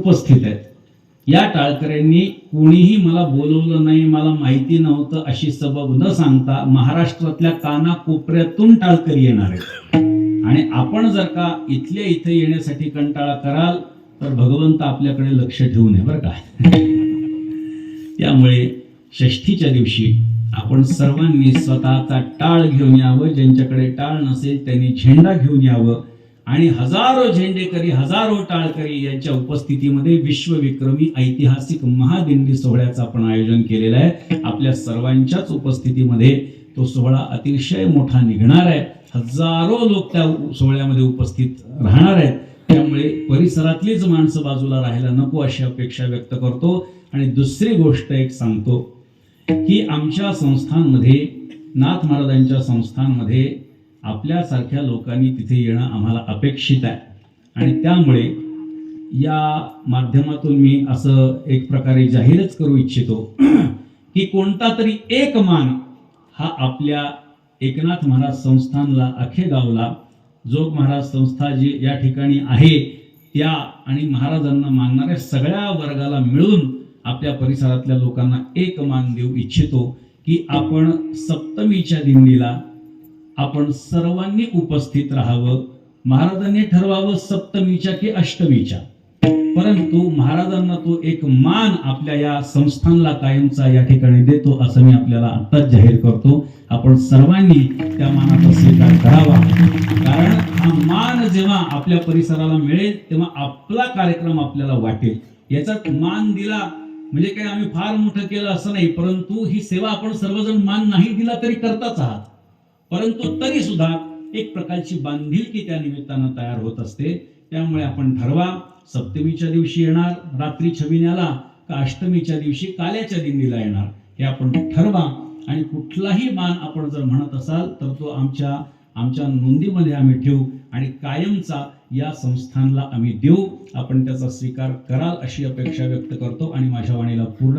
उपस्थित आहेत. या टाळकऱ्यांनी कोणीही मला बोलवलं नाही मला माहिती नव्हतं अशी सबब न सांगता महाराष्ट्रातल्या कानाकोपऱ्यातून टाळकरी येणार आहेत. आणि आपण जर का इथल्या इथे येण्यासाठी कंटाळा कराल तर भगवंत आपल्याकडे लक्ष ठेवू नये बरं का. त्यामुळे षष्ठीच्या दिवशी आपण सर्वांनी स्वतःचा टाळ घेऊन यावं ज्यांच्याकडे टाळ नसेल त्यांनी झेंडा घेऊन यावं आणि हजारो झेंडेकरी हजारो टाळकरी यांच्या उपस्थितीमध्ये विश्वविक्रमी ऐतिहासिक महादिंडी सोहळ्याचं आपण आयोजन केलेलं आहे. आपल्या सर्वांच्याच उपस्थितीमध्ये तो सोहळा अतिशय मोठा निघणार आहे. हजारो लोक त्या सोहळ्यामध्ये उपस्थित राहणार आहेत. त्यामुळे परिसरातलीच माणसं बाजूला राहायला नको अशी अपेक्षा व्यक्त करतो. आणि दुसरी गोष्ट एक सांगतो की आमच्या संस्थांमध्ये नाथ महाराजांच्या संस्थांमध्ये आपल्यासारख्या लोकांनी तिथे येणं आम्हाला अपेक्षित आहे. आणि त्यामुळे या माध्यमातून मी असं एक प्रकारे जाहीरच करू इच्छितो की कोणता तरी एक मान हा आपल्या एकनाथ महाराज संस्थानला अखे गावला जोग महाराज संस्था जी या ठिकाणी आहे त्या आणि महाराजांना मानणाऱ्या सगळ्या वर्गाला मिळून आपल्या परिसरातल्या लोकांना एक मान देऊ इच्छितो की आपण सप्तमीच्या दिंडीला आपण सर्वांनी उपस्थित राहावं. महाराजांनी ठरवावं सप्तमीच्या की अष्टमीच्या. परंतु महाराजांना तो एक मान आपल्या या संस्थानला कायमचा या ठिकाणी देतो असं मी आपल्याला आत्ताच जाहीर करतो. आपण सर्वांनी त्या मानाचा स्वीकार करावा. कारण हा मान जेव्हा आपल्या परिसराला मिळेल तेव्हा आपला कार्यक्रम आपल्याला वाटेल. याचा मान दिला म्हणजे काही आम्ही फार मोठं केलं असं नाही परंतु ही सेवा आपण सर्वजण मान नाही दिला तरी करताच आहात. परंतु तरी सुद्धा एक प्रकारची बांधिलकी त्या निमित्तानं तयार होत असते. त्यामुळे आपण ठरवा सप्तमीच्या दिवशी येणार रात्री छबिन्याला का अष्टमीच्या दिवशी काल्याच्या दिंडीला येणार हे आपण ठरवा. आणि कुठलाही मान आपण जर म्हणत असाल तर तो आमच्या आमच्या नोंदीमध्ये आम्ही ठेवू आणि कायमचा या संस्थानला आम्ही देऊ. आपण त्याचा स्वीकार कराल अशी अपेक्षा व्यक्त करतो आणि माझ्या वाणीला पूर्ण